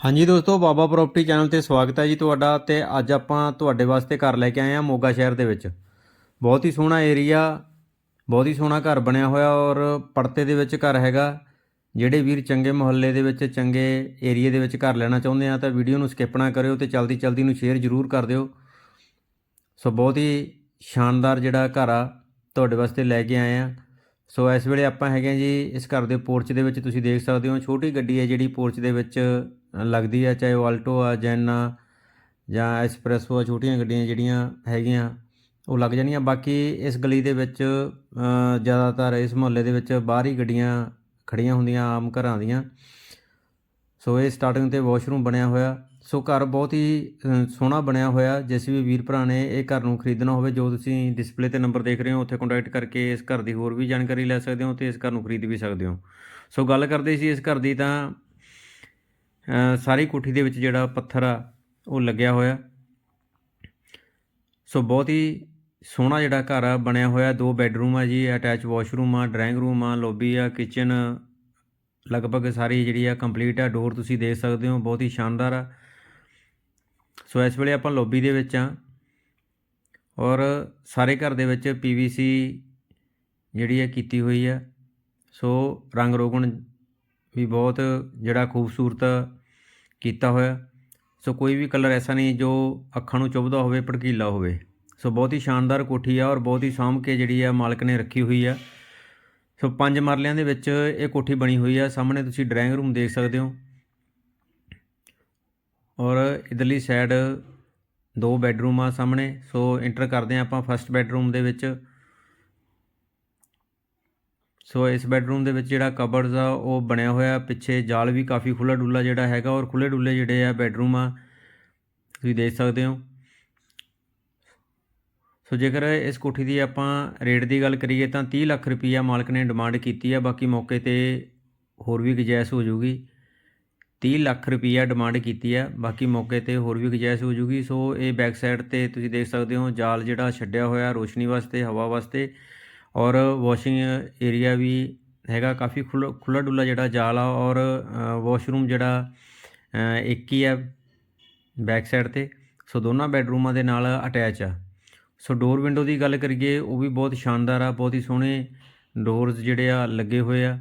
ਹਾਂਜੀ ਦੋਸਤੋ, ਬਾਬਾ property channel ਤੇ ਸਵਾਗਤ ਹੈ ਜੀ ਤੁਹਾਡਾ ਤੇ ਅੱਜ ਆਪਾਂ ਤੁਹਾਡੇ ਵਾਸਤੇ ਘਰ ਲੈ ਕੇ ਆਏ ਹਾਂ ਮੋਗਾ ਸ਼ਹਿਰ ਦੇ ਵਿੱਚ। ਬਹੁਤ ਹੀ ਸੋਹਣਾ ਏਰੀਆ ਬਹੁਤ ਹੀ ਸੋਹਣਾ ਘਰ ਬਣਿਆ ਹੋਇਆ ਔਰ ਪੜਤੇ ਦੇ ਵਿੱਚ ਘਰ ਹੈਗਾ। ਜਿਹੜੇ ਵੀਰ ਚੰਗੇ ਮੁਹੱਲੇ ਦੇ ਵਿੱਚ, ਚੰਗੇ ਏਰੀਏ ਦੇ ਵਿੱਚ ਘਰ ਲੈਣਾ ਚਾਹੁੰਦੇ ਆ ਤਾਂ ਵੀਡੀਓ ਨੂੰ ਸਕਿਪ ਨਾ ਕਰਿਓ ਤੇ ਚਲਦੀ ਚਲਦੀ ਨੂੰ ਸ਼ੇਅਰ ਜ਼ਰੂਰ ਕਰ ਦਿਓ। ਸੋ ਬਹੁਤ ਹੀ ਸ਼ਾਨਦਾਰ ਜਿਹੜਾ ਘਰ ਆ, ਤੁਹਾਡੇ ਵਾਸਤੇ ਲੈ ਕੇ ਆਏ ਆ ਸੋ ਇਸ ਵੇਲੇ ਆਪਾਂ ਹੈਗੇ ਹਾਂ ਜੀ, ਇਸ ਘਰ ਦੇ ਪੋਰਚ ਦੇ ਵਿੱਚ ਤੁਸੀਂ ਦੇਖ ਸਕਦੇ ਹੋ, ਛੋਟੀ ਗੱਡੀ ਹੈ ਜਿਹੜੀ ਪੋਰਚ ਦੇ ਵਿੱਚ ਲੱਗਦੀ ਆ ਚਾਹੇ ਉਹ ਆਲਟੋ ਆ, ਜੈਨਾ ਜਾਂ ਐਸਪ੍ਰੈਸੋ ਆ, ਛੋਟੀਆਂ ਗੱਡੀਆਂ ਜਿਹੜੀਆਂ ਹੈਗੀਆਂ, ਉਹ ਲੱਗ ਜਾਣੀਆਂ। ਬਾਕੀ ਇਸ ਗਲੀ ਦੇ ਵਿੱਚ ਜ਼ਿਆਦਾਤਰ ਇਸ ਮੁਹੱਲੇ ਦੇ ਵਿੱਚ ਬਾਹਰੀ ਗੱਡੀਆਂ ਖੜੀਆਂ ਹੁੰਦੀਆਂ ਆਮ ਘਰਾਂ ਦੀਆਂ। ਸੋ ਇਹ ਸਟਾਰਟਿੰਗ ਤੇ ਵਾਸ਼ਰੂਮ ਬਣਿਆ ਹੋਇਆ। ਸੋ ਘਰ ਬਹੁਤ ਹੀ ਸੋਹਣਾ ਬਣਿਆ ਹੋਇਆ। ਜਿਸ ਵੀ ਵੀਰ ਭਰਾ ਨੇ ਇਹ ਘਰ ਨੂੰ ਖਰੀਦਣਾ ਹੋਵੇ, ਜੋ ਤੁਸੀਂ ਡਿਸਪਲੇ ਤੇ ਨੰਬਰ ਦੇਖ ਰਹੇ ਹੋ, ਉੱਥੇ ਕੰਟੈਕਟ ਕਰਕੇ ਇਸ ਘਰ ਦੀ ਹੋਰ ਵੀ ਜਾਣਕਾਰੀ ਲੈ ਸਕਦੇ ਹੋ ਤੇ ਇਸ ਘਰ ਨੂੰ ਖਰੀਦ ਵੀ ਸਕਦੇ ਹੋ। ਸੋ ਗੱਲ ਕਰਦੇ ਸੀ ਇਸ ਘਰ ਦੀ ਤਾਂ ਸਾਰੀ ਕੋਠੀ ਦੇ ਵਿੱਚ ਜਿਹੜਾ ਪੱਥਰ ਆ, ਉਹ ਲੱਗਿਆ ਹੋਇਆ। ਸੋ ਬਹੁਤ ਹੀ ਸੋਹਣਾ ਜਿਹੜਾ ਘਰ ਆ, ਬਣਿਆ ਹੋਇਆ। ਦੋ ਬੈੱਡਰੂਮ ਆ ਜੀ ਅਟੈਚ ਵਾਸ਼ਰੂਮ ਆ ਡਰਾਇੰਗ ਰੂਮ ਆ ਲੌਬੀ ਆ ਕਿਚਨ ਲਗਭਗ ਸਾਰੀ ਜਿਹੜੀ ਆ ਕੰਪਲੀਟ ਆ ਡੋਰ ਤੁਸੀਂ ਦੇਖ ਸਕਦੇ ਹੋ, ਬਹੁਤ ਹੀ ਸ਼ਾਨਦਾਰ ਆ। ਸੋ ਇਸ ਵੇਲੇ ਆਪਾਂ ਲੌਬੀ ਦੇ ਵਿੱਚ ਆ ਔਰ ਸਾਰੇ ਘਰ ਦੇ ਵਿੱਚ ਪੀਵੀਸੀ ਜਿਹੜੀ ਹੈ ਕੀਤੀ ਹੋਈ ਆ ਸੋ ਰੰਗ ਰੋਗਣ ਵੀ ਬਹੁਤ ਜਿਹੜਾ ਖੂਬਸੂਰਤ ਕੀਤਾ ਹੋਇਆ। ਸੋ ਕੋਈ ਵੀ ਕਲਰ ਐਸਾ ਨਹੀਂ ਜੋ ਅੱਖਾਂ ਨੂੰ ਚੁਭਦਾ ਹੋਵੇ, ਭੜਕੀਲਾ ਹੋਵੇ। ਸੋ ਬਹੁਤ ਹੀ ਸ਼ਾਨਦਾਰ ਕੋਠੀ ਆ ਔਰ ਬਹੁਤ ਹੀ ਸਾਂਭ ਕੇ ਜਿਹੜੀ ਆ ਮਾਲਕ ਨੇ ਰੱਖੀ ਹੋਈ ਆ। ਸੋ ਪੰਜ ਮਰਲਿਆਂ ਦੇ ਵਿੱਚ ਇਹ ਕੋਠੀ ਬਣੀ ਹੋਈ ਆ। ਸਾਹਮਣੇ ਤੁਸੀਂ ਡਰਾਇੰਗ ਰੂਮ ਦੇਖ ਸਕਦੇ ਹੋ। ਔਰ ਇਧਰਲੀ ਸਾਈਡ ਦੋ ਬੈੱਡਰੂਮ ਆ ਸਾਹਮਣੇ, ਸੋ ਇੰਟਰ ਕਰਦੇ ਆ ਆਪਾਂ ਫਸਟ ਬੈੱਡਰੂਮ ਦੇ ਵਿੱਚ। ਸੋ ਇਸ ਬੈੱਡਰੂਮ ਦੇ ਵਿੱਚ ਜਿਹੜਾ ਕਬਰਜ਼ ਆ, ਉਹ ਬਣਿਆ ਹੋਇਆ, ਪਿੱਛੇ ਜਾਲ ਵੀ ਕਾਫੀ ਖੁੱਲਾ ਡੁੱਲਾ ਜਿਹੜਾ ਹੈਗਾ, ਔਰ ਖੁੱਲੇ ਡੁੱਲੇ ਜਿਹੜੇ ਆ ਬੈੱਡਰੂਮ ਆ, ਤੁਸੀਂ ਦੇਖ ਸਕਦੇ ਹੋ। ਸੋ ਜੇਕਰ ਇਸ ਕੋਠੀ ਦੀ ਆਪਾਂ ਰੇਟ ਦੀ ਗੱਲ ਕਰੀਏ ਤਾਂ 30 ਲੱਖ ਰੁਪਈਆ ਮਾਲਕ ਨੇ ਡਿਮਾਂਡ ਕੀਤੀ ਆ, ਬਾਕੀ ਮੌਕੇ ਤੇ ਹੋਰ ਵੀ ਗੁੰਜਾਇਸ਼ ਹੋ ਜਾਊਗੀ। 30 ਲੱਖ ਰੁਪਈਆ ਡਿਮਾਂਡ ਕੀਤੀ ਹੈ ਬਾਕੀ ਮੌਕੇ ਤੇ ਹੋਰ ਵੀ ਗੁੰਜਾਇਸ਼ ਹੋ ਜਾਊਗੀ ਸੋ ਇਹ ਬੈਕ ਸਾਈਡ ਤੇ ਤੁਸੀਂ ਦੇਖ ਸਕਦੇ ਹੋ, ਜਾਲ ਜਿਹੜਾ ਛੱਡਿਆ ਹੋਇਆ ਰੋਸ਼ਨੀ ਵਾਸਤੇ, ਹਵਾ ਵਾਸਤੇ ਔਰ ਵਾਸ਼ਿੰਗ ਏਰੀਆ ਵੀ ਹੈਗਾ, ਕਾਫੀ ਖੁੱਲਾ ਖੁੱਲਾ ਡੁੱਲਾ ਜਿਹੜਾ ਜਾਲ ਆ ਔਰ ਵਾਸ਼ਰੂਮ ਜਿਹੜਾ ਇੱਕ ਹੀ ਹੈ ਬੈਕ ਸਾਈਡ ਤੇ। ਸੋ ਦੋਨਾਂ ਬੈਡਰੂਮਾਂ ਦੇ ਨਾਲ ਅਟੈਚ ਆ। ਸੋ ਡੋਰ ਵਿੰਡੋ ਦੀ ਗੱਲ ਕਰੀਏ, ਉਹ ਵੀ ਬਹੁਤ ਸ਼ਾਨਦਾਰ ਆ, ਬਹੁਤ ਹੀ ਸੋਹਣੇ ਡੋਰਸ ਜਿਹੜੇ ਆ ਲੱਗੇ ਹੋਏ ਆ।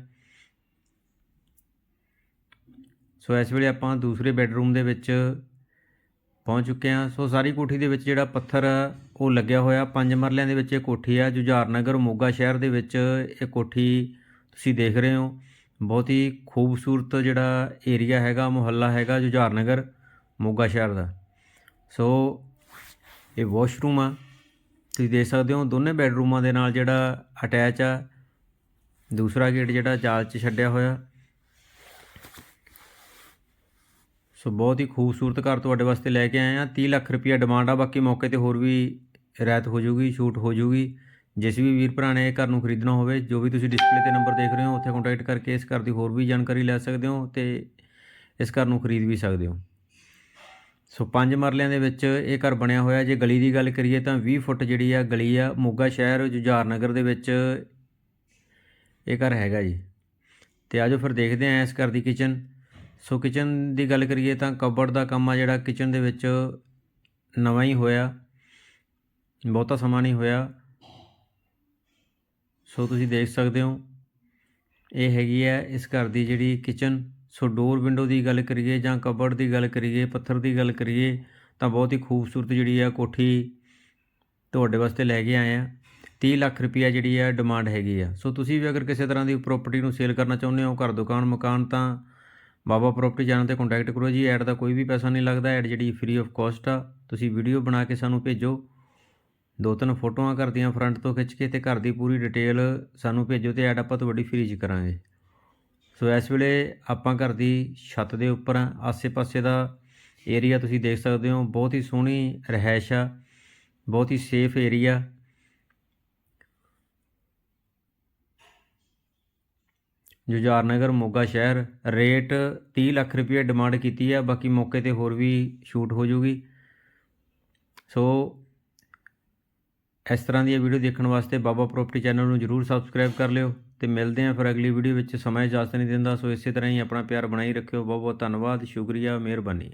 ਸੋ ਇਸ ਵੇਲੇ ਆਪਾਂ ਦੂਸਰੇ ਬੈੱਡਰੂਮ ਦੇ ਵਿੱਚ ਪਹੁੰਚ ਚੁੱਕੇ ਹਾਂ। ਸੋ ਸਾਰੀ ਕੋਠੀ ਦੇ ਵਿੱਚ ਜਿਹੜਾ ਪੱਥਰ ਆ, ਉਹ ਲੱਗਿਆ ਹੋਇਆ। ਪੰਜ ਮਰਲਿਆਂ ਦੇ ਵਿੱਚ ਇਹ ਕੋਠੀ ਆ। ਜੁਝਾਰ ਨਗਰ ਮੋਗਾ ਸ਼ਹਿਰ ਦੇ ਵਿੱਚ ਇਹ ਕੋਠੀ ਤੁਸੀਂ ਦੇਖ ਰਹੇ ਹੋ। ਬਹੁਤ ਹੀ ਖੂਬਸੂਰਤ ਜਿਹੜਾ ਏਰੀਆ ਹੈਗਾ ਮੁਹੱਲਾ ਹੈਗਾ ਜੁਝਾਰ ਨਗਰ ਮੋਗਾ ਸ਼ਹਿਰ ਦਾ। ਸੋ ਇਹ ਵਾਸ਼ਰੂਮ ਆ। ਤੁਸੀਂ ਦੇਖ ਸਕਦੇ ਹੋ ਦੋਨੇ ਬੈੱਡਰੂਮਾਂ ਦੇ ਨਾਲ ਜਿਹੜਾ ਅਟੈਚ ਆ। ਦੂਸਰਾ ਗੇਟ ਜਿਹੜਾ ਜਾਲ 'ਚ ਛੱਡਿਆ ਹੋਇਆ। ਸੋ ਬਹੁਤ ਹੀ ਖੂਬਸੂਰਤ ਘਰ ਤੁਹਾਡੇ ਵਾਸਤੇ ਲੈ ਕੇ ਆਏ ਆ 30 ਲੱਖ ਰੁਪਈਆ ਡਿਮਾਂਡ ਆ, ਬਾਕੀ ਮੌਕੇ ਤੇ ਹੋਰ ਵੀ ਰਿਆਇਤ ਹੋ ਜਾਊਗੀ ਛੂਟ ਹੋ ਜਾਊਗੀ ਜਿਸ ਵੀ ਵੀਰ ਭਰਾ ਨੇ ਇਹ ਘਰ ਨੂੰ ਖਰੀਦਣਾ ਹੋਵੇ, ਜੋ ਵੀ ਤੁਸੀਂ ਡਿਸਪਲੇ ਤੇ ਨੰਬਰ ਦੇਖ ਰਹੇ ਹੋ, ਉੱਥੇ ਕੰਟੈਕਟ ਕਰਕੇ ਇਸ ਘਰ ਦੀ ਹੋਰ ਵੀ ਜਾਣਕਾਰੀ ਲੈ ਸਕਦੇ ਹੋ ਤੇ ਇਸ ਘਰ ਨੂੰ ਖਰੀਦ ਵੀ ਸਕਦੇ ਹੋ। ਸੋ ਪੰਜ ਮਰਲਿਆਂ ਦੇ ਵਿੱਚ ਇਹ ਘਰ ਬਣਿਆ ਹੋਇਆ। ਜੇ ਗਲੀ ਦੀ ਗੱਲ ਕਰੀਏ ਤਾਂ 20 ਫੁੱਟ ਜਿਹੜੀ ਆ ਗਲੀ ਆ, ਮੋਗਾ ਸ਼ਹਿਰ, ਜੁਝਾਰ ਨਗਰ ਦੇ ਵਿੱਚ ਇਹ ਘਰ ਹੈਗਾ ਜੀ। ਤੇ ਆਜੋ ਫਿਰ ਦੇਖਦੇ ਆਂ ਇਸ ਘਰ ਦੀ ਕਿਚਨ ਸੋ ਕਿਚਨ ਦੀ ਗੱਲ ਕਰੀਏ ਤਾਂ ਕਬਰਡ ਦਾ ਕੰਮ ਆ ਜਿਹੜਾ ਕਿਚਨ ਦੇ ਵਿੱਚ ਨਵਾਂ ਹੀ ਹੋਇਆ। ਬਹੁਤਾ ਸਮਾਂ ਨਹੀਂ ਹੋਇਆ। ਸੋ ਤੁਸੀਂ ਦੇਖ ਸਕਦੇ ਹੋ, ਇਹ ਹੈਗੀ ਹੈ ਇਸ ਘਰ ਦੀ ਜਿਹੜੀ ਕਿਚਨ। ਸੋ ਡੋਰ ਵਿੰਡੋ ਦੀ ਗੱਲ ਕਰੀਏ ਜਾਂ ਕਬਰਡ ਦੀ ਗੱਲ ਕਰੀਏ, ਪੱਥਰ ਦੀ ਗੱਲ ਕਰੀਏ, ਤਾਂ ਬਹੁਤ ਹੀ ਖੂਬਸੂਰਤ ਜਿਹੜੀ ਆ ਕੋਠੀ ਤੁਹਾਡੇ ਵਾਸਤੇ ਲੈ ਕੇ ਆਏ ਆ। 30 ਲੱਖ ਰੁਪਈਆ ਜਿਹੜੀ ਆ ਡਿਮਾਂਡ ਹੈਗੀ ਆ। ਸੋ ਤੁਸੀਂ ਵੀ ਅਗਰ ਕਿਸੇ ਤਰ੍ਹਾਂ ਦੀ ਪ੍ਰਾਪਰਟੀ ਨੂੰ ਸੇਲ ਕਰਨਾ ਚਾਹੁੰਦੇ ਹੋ, ਘਰ, ਦੁਕਾਨ, ਮਕਾਨ, ਤਾਂ ਬਾਬਾ ਪ੍ਰੋਪਰਟੀ ਚੈਨਲ ਤੇ ਕੰਟੈਕਟ ਕਰੋ ਜੀ ਐਡ ਦਾ ਕੋਈ ਵੀ ਪੈਸਾ ਨਹੀਂ ਲੱਗਦਾ ਐਡ ਜਿਹੜੀ ਫ੍ਰੀ ਆਫ ਕਾਸਟ ਆ, ਤੁਸੀਂ ਵੀਡੀਓ ਬਣਾ ਕੇ ਸਾਨੂੰ ਭੇਜੋ। ਦੋ ਤਿੰਨ ਫੋਟੋਆਂ ਘਰ ਦੀਆਂ ਫਰੰਟ ਤੋਂ ਖਿੱਚ ਕੇ ਤੇ ਘਰ ਦੀ ਪੂਰੀ ਡਿਟੇਲ ਸਾਨੂੰ ਭੇਜੋ ਤੇ ਐਡ ਆਪਾਂ ਤੁਹਾਡੀ ਫ੍ਰੀ ਚ ਕਰਾਂਗੇ। ਸੋ ਇਸ ਵੇਲੇ ਆਪਾਂ ਘਰ ਦੀ ਛੱਤ ਦੇ ਉੱਪਰ ਆ, ਆਸੇ-ਪਾਸੇ ਦਾ ਏਰੀਆ ਤੁਸੀਂ ਦੇਖ ਸਕਦੇ ਹੋ, ਬਹੁਤ ਹੀ ਸੋਹਣੀ ਰਹਿائش ਆ, ਬਹੁਤ ਹੀ ਸੇਫ ਏਰੀਆ ਜੁਝਾਰ ਨਗਰ ਮੋਗਾ ਸ਼ਹਿਰ, ਰੇਟ 30 ਲੱਖ ਰੁਪਏ ਡਿਮਾਂਡ ਕੀਤੀ ਹੈ ਬਾਕੀ ਮੌਕੇ ਤੇ ਹੋਰ ਵੀ ਛੂਟ ਹੋ ਜੂਗੀ। ਸੋ ਇਸ ਤਰ੍ਹਾਂ ਦੀਆਂ ਵੀਡੀਓ ਦੇਖਣ ਵਾਸਤੇ ਬਾਬਾ ਪ੍ਰਾਪਰਟੀ ਚੈਨਲ ਨੂੰ ਜਰੂਰ ਸਬਸਕ੍ਰਾਈਬ ਕਰ ਲਿਓ ਤੇ ਮਿਲਦੇ ਆਂ ਫਿਰ ਅਗਲੀ ਵੀਡੀਓ ਵਿੱਚ। ਸਮਾਂ ਇਜਾਜ਼ਤ ਨਹੀਂ ਦਿੰਦਾ, ਸੋ ਇਸੇ ਤਰ੍ਹਾਂ ਹੀ ਆਪਣਾ ਪਿਆਰ ਬਣਾਈ ਰੱਖਿਓ। ਬਹੁਤ ਬਹੁਤ ਧੰਨਵਾਦ, ਸ਼ੁਕਰੀਆ, ਮਿਹਰਬਾਨੀ।